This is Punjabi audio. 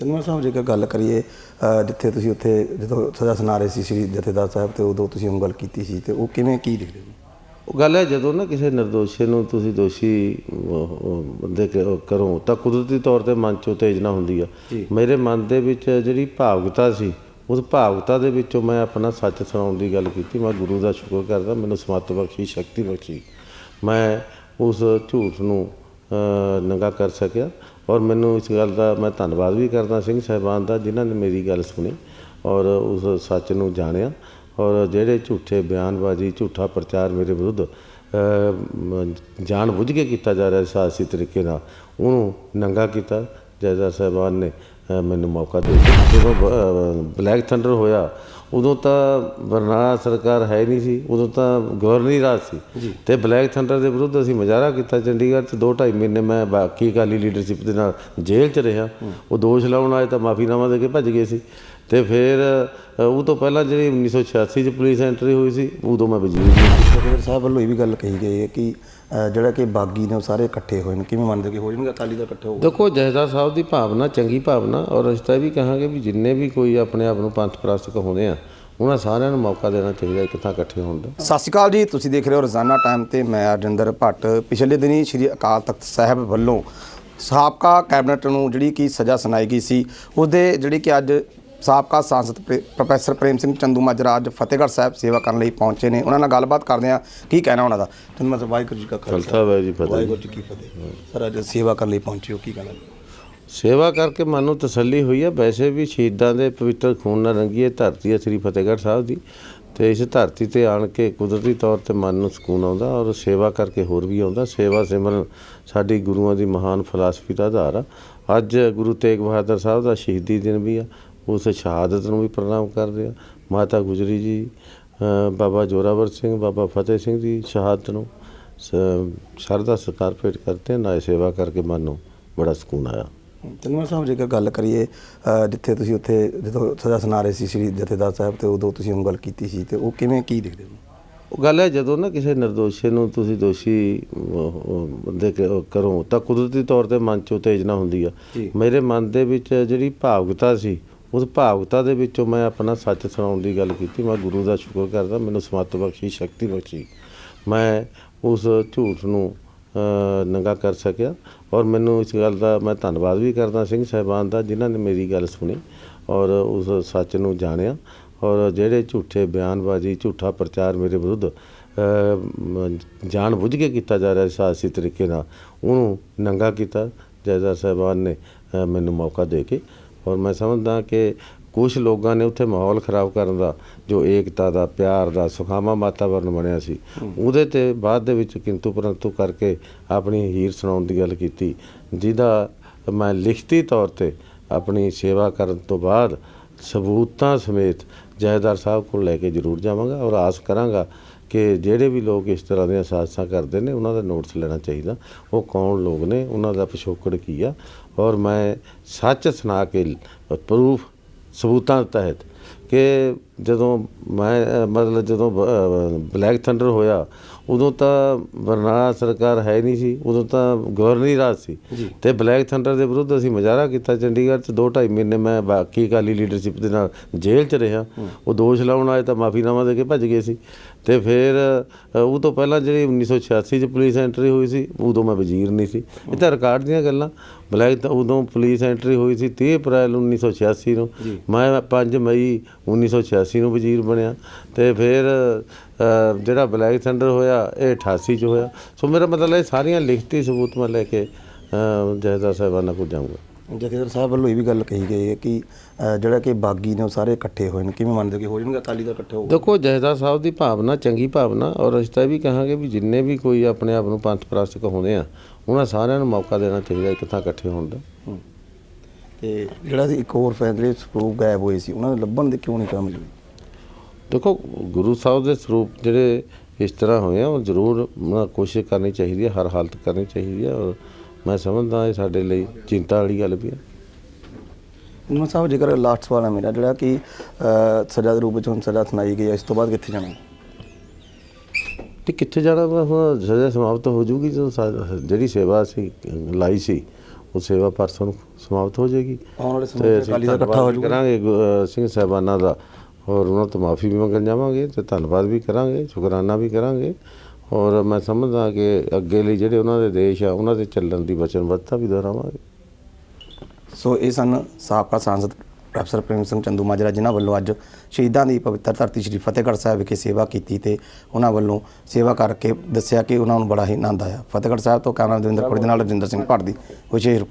ਚੰਨਵਾ ਸਾਹਿਬ ਜੇਕਰ ਗੱਲ ਕਰੀਏ ਜਿੱਥੇ ਤੁਸੀਂ ਉੱਥੇ ਜਦੋਂ ਸਜ਼ਾ ਸੁਣਾ ਰਹੇ ਸੀ ਸ੍ਰੀ ਜਥੇਦਾਰ ਸਾਹਿਬ ਤੇ ਉਦੋਂ ਤੁਸੀਂ ਉਹ ਗੱਲ ਕੀਤੀ ਸੀ ਤੇ ਉਹ ਕਿਵੇਂ ਕੀ ਦਿਖਦੇ ਉਹ ਗੱਲ ਹੈ ਜਦੋਂ ਨਾ ਕਿਸੇ ਨਿਰਦੋਸ਼ੀ ਨੂੰ ਤੁਸੀਂ ਦੋਸ਼ੀ ਬੰਦੇ ਕਰੋ ਤਾਂ ਕੁਦਰਤੀ ਤੌਰ ਤੇ ਮਨ ਚ ਉਤੇਜਨਾ ਹੁੰਦੀ ਆ। ਮੇਰੇ ਮਨ ਦੇ ਵਿੱਚ ਜਿਹੜੀ ਭਾਵੁਕਤਾ ਸੀ ਉਸ ਭਾਵੁਕਤਾ ਦੇ ਵਿੱਚੋਂ ਮੈਂ ਆਪਣਾ ਸੱਚ ਸੁਣਾਉਣ ਦੀ ਗੱਲ ਕੀਤੀ। ਮੈਂ ਗੁਰੂ ਦਾ ਸ਼ੁਕਰ ਕਰਦਾ ਮੈਨੂੰ ਸਮੱਤ ਬਖਸ਼ੀ ਸ਼ਕਤੀ ਬਖਸ਼ੀ। ਮੈਂ ਉਸ ਝੂਠ ਨੂੰ ਨੰਗਾ ਕਰ ਸਕਿਆ। ਔਰ ਮੈਨੂੰ ਇਸ ਗੱਲ ਦਾ ਮੈਂ ਧੰਨਵਾਦ ਵੀ ਕਰਦਾ ਸਿੰਘ ਸਾਹਿਬਾਨ ਦਾ, ਜਿਨ੍ਹਾਂ ਨੇ ਮੇਰੀ ਗੱਲ ਸੁਣੀ ਔਰ ਉਸ ਸੱਚ ਨੂੰ ਜਾਣਿਆ। ਔਰ ਜਿਹੜੇ ਝੂਠੇ ਬਿਆਨਬਾਜ਼ੀ, ਝੂਠਾ ਪ੍ਰਚਾਰ ਮੇਰੇ ਵਿਰੁੱਧ ਜਾਣ ਬੁੱਝ ਕੇ ਕੀਤਾ ਜਾ ਰਿਹਾ ਸਿਆਸੀ ਤਰੀਕੇ ਨਾਲ, ਉਹਨੂੰ ਨੰਗਾ ਕੀਤਾ। ਜੈਦਾ ਸਾਹਿਬਾਨ ਨੇ ਮੈਨੂੰ ਮੌਕਾ ਦੇ ਦਿੱਤਾ ਜਦੋਂ ਬਲੈਕ ਥੰਡਰ ਹੋਇਆ ਉਦੋਂ ਤਾਂ ਬਰਨਾਲਾ ਸਰਕਾਰ ਹੈ ਨਹੀਂ ਸੀ ਉਦੋਂ ਤਾਂ ਗਵਰਨਰੀ ਰਾਜ ਸੀ। ਤੇ ਬਲੈਕ ਥੰਡਰ ਦੇ ਵਿਰੁੱਧ ਅਸੀਂ ਮੁਜ਼ਾਹਰਾ ਕੀਤਾ। ਚੰਡੀਗੜ੍ਹ 'ਚ 2.5 ਮਹੀਨੇ ਮੈਂ ਬਾਕੀ ਅਕਾਲੀ ਲੀਡਰਸ਼ਿਪ ਦੇ ਨਾਲ ਜੇਲ੍ਹ 'ਚ ਰਿਹਾ। ਉਹ ਦੋਸ਼ ਲਾਉਣ ਆਏ ਤਾਂ ਮਾਫੀਨਾਮਾ ਦੇ ਕੇ ਭੱਜ ਗਏ ਸੀ। ਤੇ ਫਿਰ ਉਹ ਤੋਂ ਪਹਿਲਾਂ ਜਿਹੜੀ 1986 'ਚ ਪੁਲਿਸ ਐਂਟਰੀ ਹੋਈ ਸੀ ਉਦੋਂ ਮੈਂ ਵਜ਼ੀਰ ਜਥੇਦਾਰ ਸਾਹਿਬ ਵੱਲੋਂ ਇਹ ਵੀ ਗੱਲ ਕਹੀ ਗਈ ਹੈ ਕਿ ਜਿਹੜਾ ਕਿ ਬਾਗੀ ਨੇ ਉਹ ਸਾਰੇ ਇਕੱਠੇ ਹੋਏ ਨੇ। ਕਿਵੇਂ ਮੰਨਦੇ ਕਿ ਹੋ ਜਾਣਗੇ ਅਕਾਲੀ ਦਾ ਇਕੱਠੇ ਹੋ ਦੇਖੋ ਜਹਦਾ ਸਾਹਿਬ ਦੀ ਭਾਵਨਾ ਚੰਗੀ ਭਾਵਨਾ ਔਰ ਅਸੀਂ ਤਾਂ ਇਹ ਵੀ ਕਹਾਂਗੇ ਵੀ ਜਿੰਨੇ ਵੀ ਕੋਈ ਆਪਣੇ ਆਪ ਨੂੰ ਪੰਥ ਪ੍ਰਸਤ ਕਹਾਉਂਦੇ ਆ ਉਹਨਾਂ ਸਾਰਿਆਂ ਨੂੰ ਮੌਕਾ ਦੇਣਾ ਚਾਹੀਦਾ ਇੱਕ ਥਾਂ ਇਕੱਠੇ ਹੋਣ ਦਾ। ਸਤਿ ਸ਼੍ਰੀ ਅਕਾਲ ਜੀ ਤੁਸੀਂ ਦੇਖ ਰਹੇ ਹੋ ਰੋਜ਼ਾਨਾ ਟਾਈਮ ਤੇ ਮੈਂ ਅਰਜਿੰਦਰ ਭੱਟ। ਪਿਛਲੇ ਦਿਨੀ ਸ੍ਰੀ ਅਕਾਲ ਤਖਤ ਸਾਹਿਬ ਵੱਲੋਂ ਸਾਬਕਾ ਕੈਬਨਿਟ ਨੂੰ ਜਿਹੜੀ ਕਿ ਸਜ਼ਾ ਸੁਣਾਈ ਗਈ ਸੀ ਉਹਦੇ ਜਿਹੜੀ ਕਿ ਅੱਜ ਸਾਬਕਾ ਸਾਂਸਦ ਪ੍ਰੇ- ਪ੍ਰੋਫੈਸਰ ਪ੍ਰੇਮ ਸਿੰਘ ਚੰਦੂ ਮਾਜਰਾ ਅੱਜ ਫਤਿਹਗੜ੍ਹ ਸਾਹਿਬ ਸੇਵਾ ਕਰਨ ਲਈ ਪਹੁੰਚੇ ਨੇ। ਉਹਨਾਂ ਨਾਲ ਗੱਲਬਾਤ ਕਰਦੇ ਆ ਕੀ ਕਹਿਣਾ ਉਹਨਾਂ ਦਾ? ਤੁਹਾਨੂੰ ਮੈਂ ਵਾਹਿਗੁਰੂ ਜੀ ਕਾ ਖਾਲਸਾ। ਵਾਹਿਗੁਰੂ ਜੀ ਫਤਿਹ। ਵਾਹਿਗੁਰੂ ਜੀ ਕੀ ਫਤਿਹ। ਸਰ ਅੱਜ ਸੇਵਾ ਕਰਨ ਲਈ ਪਹੁੰਚੇ ਹੋ ਕੀ ਕਹਿਣਾ? ਸੇਵਾ ਕਰਕੇ ਮਨ ਨੂੰ ਤਸੱਲੀ ਹੋਈ ਹੈ। ਵੈਸੇ ਵੀ ਸ਼ਹੀਦਾਂ ਦੇ ਪਵਿੱਤਰ ਖੂਨ ਨਾਲ ਰੰਗੀ ਇਹ ਧਰਤੀ ਹੈ ਸ੍ਰੀ ਫਤਿਹਗੜ੍ਹ ਸਾਹਿਬ ਦੀ। ਤੇ ਇਸ ਧਰਤੀ ਤੇ ਆਣ ਕੇ ਕੁਦਰਤੀ ਤੌਰ ਤੇ ਮਨ ਨੂੰ ਸਕੂਨ ਆਉਂਦਾ ਔਰ ਸੇਵਾ ਕਰਕੇ ਹੋਰ ਵੀ ਆਉਂਦਾ। ਸੇਵਾ ਸਿਮਰਨ ਸਾਡੀ ਗੁਰੂਆਂ ਦੀ ਮਹਾਨ ਫਲਸਫੀ ਦਾ ਆਧਾਰ ਆ। ਅੱਜ ਗੁਰੂ ਤੇਗ ਬਹਾਦਰ ਸਾਹਿਬ ਦਾ ਸ਼ਹੀਦੀ ਦਿਨ ਵੀ ਆ। ਉਸ ਸ਼ਹਾਦਤ ਨੂੰ ਵੀ ਪ੍ਰਣਾਮ ਕਰਦੇ ਆ। ਮਾਤਾ ਗੁਜਰੀ ਜੀ ਬਾਬਾ ਜੋਰਾਵਰ ਸਿੰਘ ਬਾਬਾ ਫਤਿਹ ਸਿੰਘ ਦੀ ਸ਼ਹਾਦਤ ਨੂੰ ਸ- ਸ਼ਰਧਾ ਸਤਿਕਾਰ ਭੇਟ ਕਰਦੇ ਨਾਲੇ ਸੇਵਾ ਕਰਕੇ ਮਨ ਨੂੰ ਬੜਾ ਸਕੂਨ ਆਇਆ। ਚੰਨਵਾ ਸਾਹਿਬ ਜੇਕਰ ਗੱਲ ਕਰੀਏ ਜਿੱਥੇ ਤੁਸੀਂ ਉੱਥੇ ਜਦੋਂ ਸਜ਼ਾ ਸੁਣਾ ਰਹੇ ਸੀ ਸ੍ਰੀ ਜਥੇਦਾਰ ਸਾਹਿਬ ਤੇ ਉਦੋਂ ਤੁਸੀਂ ਉਹ ਗੱਲ ਕੀਤੀ ਸੀ ਤੇ ਉਹ ਕਿਵੇਂ ਕੀ ਦਿਖਦੇ ਨੇ ਉਹ ਗੱਲ ਹੈ ਜਦੋਂ ਨਾ ਕਿਸੇ ਨਿਰਦੋਸ਼ੀ ਨੂੰ ਤੁਸੀਂ ਦੋਸ਼ੀ ਬੰਦੇ ਕਰੋ ਤਾਂ ਕੁਦਰਤੀ ਤੌਰ ਤੇ ਮਨ ਚ ਉਤੇਜਨਾ ਹੁੰਦੀ ਆ। ਮੇਰੇ ਮਨ ਦੇ ਵਿੱਚ ਜਿਹੜੀ ਭਾਵੁਕਤਾ ਸੀ ਉਸ ਭਾਵਤਾ ਦੇ ਵਿੱਚੋਂ ਮੈਂ ਆਪਣਾ ਸੱਚ ਸੁਣਾਉਣ ਦੀ ਗੱਲ ਕੀਤੀ। ਮੈਂ ਗੁਰੂ ਦਾ ਸ਼ੁਕਰ ਕਰਦਾ, ਮੈਨੂੰ ਸਮੱਤ ਬਖਸ਼ੀ, ਸ਼ਕਤੀ ਬਖਸ਼ੀ। ਮੈਂ ਉਸ ਝੂਠ ਨੂੰ ਨੰਗਾ ਕਰ ਸਕਿਆ ਔਰ ਮੈਨੂੰ ਇਸ ਗੱਲ ਦਾ ਮੈਂ ਧੰਨਵਾਦ ਵੀ ਕਰਦਾ ਸਿੰਘ ਸਾਹਿਬਾਨ ਦਾ, ਜਿਨ੍ਹਾਂ ਨੇ ਮੇਰੀ ਗੱਲ ਸੁਣੀ ਔਰ ਉਸ ਸੱਚ ਨੂੰ ਜਾਣਿਆ ਔਰ ਜਿਹੜੇ ਝੂਠੇ ਬਿਆਨਬਾਜ਼ੀ, ਝੂਠਾ ਪ੍ਰਚਾਰ ਮੇਰੇ ਵਿਰੁੱਧ ਜਾਣ ਬੁੱਝ ਕੇ ਕੀਤਾ ਜਾ ਰਿਹਾ ਸਿਆਸੀ ਤਰੀਕੇ ਨਾਲ, ਉਹਨੂੰ ਨੰਗਾ ਕੀਤਾ। ਜੈਦਾ ਸਾਹਿਬਾਨ ਨੇ ਮੈਨੂੰ ਮੌਕਾ ਦੇ ਕੇ ਔਰ ਮੈਂ ਸਮਝਦਾ ਕਿ ਕੁਝ ਲੋਕਾਂ ਨੇ ਉੱਥੇ ਮਾਹੌਲ ਖਰਾਬ ਕਰਨ ਦਾ ਜੋ ਏਕਤਾ ਦਾ ਪਿਆਰ ਦਾ ਸੁਖਾਵਾਂ ਵਾਤਾਵਰਨ ਬਣਿਆ ਸੀ ਉਹਦੇ ਤੇ ਬਾਅਦ ਦੇ ਵਿੱਚ ਕਿੰਤੂ ਪਰੰਤੂ ਕਰਕੇ ਆਪਣੀ ਹੀਰ ਸੁਣਾਉਣ ਦੀ ਗੱਲ ਕੀਤੀ ਜਿਹਦਾ ਮੈਂ ਲਿਖਤੀ ਤੌਰ ਤੇ ਆਪਣੀ ਸੇਵਾ ਕਰਨ ਤੋਂ ਬਾਅਦ ਸਬੂਤਾਂ ਸਮੇਤ ਜੈਦਾਰ ਸਾਹਿਬ ਕੋਲ ਲੈ ਕੇ ਜ਼ਰੂਰ ਜਾਵਾਂਗਾ ਔਰ ਆਸ ਕਰਾਂਗਾ ਕਿ ਜਿਹੜੇ ਵੀ ਲੋਕ ਇਸ ਤਰ੍ਹਾਂ ਦੀਆਂ ਸਾਜ਼ਿਸ਼ਾਂ ਕਰਦੇ ਨੇ, ਉਹਨਾਂ ਦਾ ਨੋਟਿਸ ਲੈਣਾ ਚਾਹੀਦਾ। ਉਹ ਕੌਣ ਲੋਕ ਨੇ? ਉਹਨਾਂ ਦਾ ਪਿਛੋਕੜ ਕੀ ਆ? ਔਰ ਮੈਂ ਸੱਚ ਸੁਣਾ ਕੇ ਪ੍ਰੂਫ ਸਬੂਤਾਂ ਤਹਿਤ ਕਿ ਜਦੋਂ ਮੈਂ ਮਤਲਬ ਜਦੋਂ ਬਲੈਕ ਥੰਡਰ ਹੋਇਆ ਉਦੋਂ ਤਾਂ ਬਰਨਾਲਾ ਸਰਕਾਰ ਹੈ ਨਹੀਂ ਸੀ ਉਦੋਂ ਤਾਂ ਗਵਰਨਰੀ ਰਾਜ ਸੀ। ਤੇ ਬਲੈਕ ਥੰਡਰ ਦੇ ਵਿਰੁੱਧ ਅਸੀਂ ਮੁਜ਼ਾਹਰਾ ਕੀਤਾ ਚੰਡੀਗੜ੍ਹ 'ਚ 2.5 ਮਹੀਨੇ ਮੈਂ ਬਾਕੀ ਅਕਾਲੀ ਲੀਡਰਸ਼ਿਪ ਦੇ ਨਾਲ ਜੇਲ੍ਹ 'ਚ ਰਿਹਾ। ਉਹ ਦੋਸ਼ ਲਾਉਣ ਆਏ ਤਾਂ ਮਾਫੀਨਾਮਾ ਦੇ ਕੇ ਭੱਜ ਗਏ ਸੀ। ਤੇ ਫਿਰ ਉਹ ਤੋਂ ਪਹਿਲਾਂ ਜਿਹੜੀ 1986 'ਚ ਪੁਲਿਸ ਐਂਟਰੀ ਹੋਈ ਸੀ ਉਦੋਂ ਮੈਂ ਵਜ਼ੀਰ ਨਹੀਂ ਸੀ। ਇਹ ਤਾਂ ਰਿਕਾਰਡ ਦੀਆਂ ਗੱਲਾਂ। ਬਲੈਕ ਤਾਂ ਉਦੋਂ ਪੁਲਿਸ ਐਂਟਰੀ ਹੋਈ ਸੀ 30 ਅਪ੍ਰੈਲ 1986 ਨੂੰ। ਮੈਂ 5 ਮਈ 1986 ਨੂੰ ਵਜ਼ੀਰ ਬਣਿਆ ਤੇ ਫਿਰ ਜਿਹੜਾ ਬਲੈਕ ਥੰਡਰ ਹੋਇਆ ਇਹ 88 ਚ ਹੋਇਆ। ਸੋ ਮੇਰਾ ਮਤਲਬ ਇਹ ਸਾਰੀਆਂ ਲਿਖਤੀ ਸਬੂਤ ਮੈਂ ਲੈ ਕੇ ਜਹਦਾ ਸਾਹਿਬਾਨਾਂ ਕੋਲ ਜਾਊਂਗਾ। ਜਥੇਦਾਰ ਸਾਹਿਬ ਵੱਲੋਂ ਇਹ ਵੀ ਗੱਲ ਕਹੀ ਗਈ ਹੈ ਕਿ ਜਿਹੜਾ ਕਿ ਬਾਗੀ ਨੇ ਉਹ ਸਾਰੇ ਇਕੱਠੇ ਹੋਏ ਨੇ। ਕਿਵੇਂ ਮੰਨਦੇ ਕਿ ਹੋ ਜਾਣਗੇ ਅਕਾਲੀ ਦਾ ਇਕੱਠੇ ਹੋ ਦੇਖੋ ਜਹਦਾ ਸਾਹਿਬ ਦੀ ਭਾਵਨਾ ਚੰਗੀ ਭਾਵਨਾ ਔਰ ਅਸੀਂ ਤਾਂ ਵੀ ਕਹਾਂਗੇ ਵੀ ਜਿੰਨੇ ਵੀ ਕੋਈ ਆਪਣੇ ਆਪ ਨੂੰ ਪੰਥ ਪ੍ਰਸਤ ਕਹਾਉਂਦੇ ਆ ਉਹਨਾਂ ਸਾਰਿਆਂ ਨੂੰ ਮੌਕਾ ਦੇਣਾ ਚਾਹੀਦਾ ਇੱਕ ਥਾਂ ਇਕੱਠੇ ਹੋਣ ਦਾ। ਤੇ ਜਿਹੜਾ ਸੀ ਇੱਕ ਹੋਰ ਫੈਸਲੇ ਸਰੂਪ ਗਾਇਬ ਹੋਏ ਸੀ ਉਹਨਾਂ ਨੂੰ ਲੱਭਣ ਦੇ ਕਿਉਂ ਨਹੀਂ ਕੰਮ ਮਿਲੀ ਦੇਖੋ ਗੁਰੂ ਸਾਹਿਬ ਦੇ ਸਰੂਪ ਜਿਹੜੇ ਇਸ ਤਰ੍ਹਾਂ ਹੋਏ ਆ ਉਹ ਜ਼ਰੂਰ ਕੋਸ਼ਿਸ਼ ਕਰਨੀ ਚਾਹੀਦੀ ਹੈ ਹਰ ਹਾਲਤ ਕਰਨੀ ਚਾਹੀਦੀ ਹੈ ਔਰ ਮੈਂ ਸਮਝਦਾ ਇਹ ਸਾਡੇ ਲਈ ਚਿੰਤਾ ਵਾਲੀ ਗੱਲ ਵੀ ਹੈ ਉਹਨਾਂ ਸਾਹਿਬ ਜੇਕਰ ਲਾਸਟ ਸਵਾਲ ਹੈ ਮੇਰਾ ਜਿਹੜਾ ਕਿ ਸਜ਼ਾ ਦੇ ਰੂਪ ਵਿੱਚ ਹੁਣ ਸਜ਼ਾ ਸੁਣਾਈ ਗਈ ਹੈ ਇਸ ਤੋਂ ਬਾਅਦ ਕਿੱਥੇ ਜਾਣਾ? ਤੇ ਕਿੱਥੇ ਜਾਣਾ? ਵਾ ਹੁਣ ਸਜ਼ਾ ਸਮਾਪਤ ਹੋ ਜੂਗੀ ਜਦੋਂ ਸਾ- ਜਿਹੜੀ ਸੇਵਾ ਅਸੀਂ ਲਾਈ ਸੀ ਉਹ ਸੇਵਾ ਪਰਸੋਂ ਸਮਾਪਤ ਹੋ ਜਾਏਗੀ। ਆਉਣ ਵਾਲੇ ਸਮੇਂ ਤੇ ਅਕਾਲੀ ਇਕੱਠਾ ਹੋ ਜਾਊਗਾ ਕਰਾਂਗੇ ਸਿੰਘ ਸਾਹਿਬਾਨਾਂ ਦਾ। ਔਰ ਉਹਨਾਂ ਤੋਂ ਮਾਫੀ ਵੀ ਮੰਗਣ ਜਾਵਾਂਗੇ ਤੇ ਧੰਨਵਾਦ ਵੀ ਕਰਾਂਗੇ, ਸ਼ੁਕਰਾਨਾ ਵੀ ਕਰਾਂਗੇ। ਔਰ ਮੈਂ ਸਮਝਦਾ ਕਿ ਅੱਗੇ ਲਈ ਜਿਹੜੇ ਉਹਨਾਂ ਦੇ ਦੇਸ਼ ਆ, ਉਹਨਾਂ ਦੇ ਚੱਲਣ ਦੀ ਵਚਨਬੱਧਤਾ ਵੀ ਦੁਹਰਾਵਾਂਗੇ। ਸੋ ਇਹ ਸਨ ਸਾਬਕਾ ਸਾਂਸਦ ਪ੍ਰੋਫੈਸਰ ਪ੍ਰੇਮ ਸਿੰਘ ਚੰਦੂ ਮਾਜਰਾ, ਜਿਨ੍ਹਾਂ ਵੱਲੋਂ ਅੱਜ ਸ਼ਹੀਦਾਂ ਦੀ ਪਵਿੱਤਰ ਧਰਤੀ ਸ੍ਰੀ ਫਤਿਹਗੜ੍ਹ ਸਾਹਿਬ ਵਿਖੇ ਸੇਵਾ ਕੀਤੀ ਤੇ ਉਹਨਾਂ ਵੱਲੋਂ ਸੇਵਾ ਕਰਕੇ ਦੱਸਿਆ ਕਿ ਉਹਨਾਂ ਨੂੰ ਬੜਾ ਹੀ ਆਨੰਦ ਆਇਆ। ਫਤਿਹਗੜ੍ਹ ਸਾਹਿਬ ਤੋਂ ਕੈਮਰਾ ਦਵਿੰਦਰ ਦੇ ਨਾਲ ਰਜਿੰਦਰ ਸਿੰਘ ਭੱਟ ਦੀ ਵਿਸ਼ੇਸ਼ ਰਿਪੋਰਟ।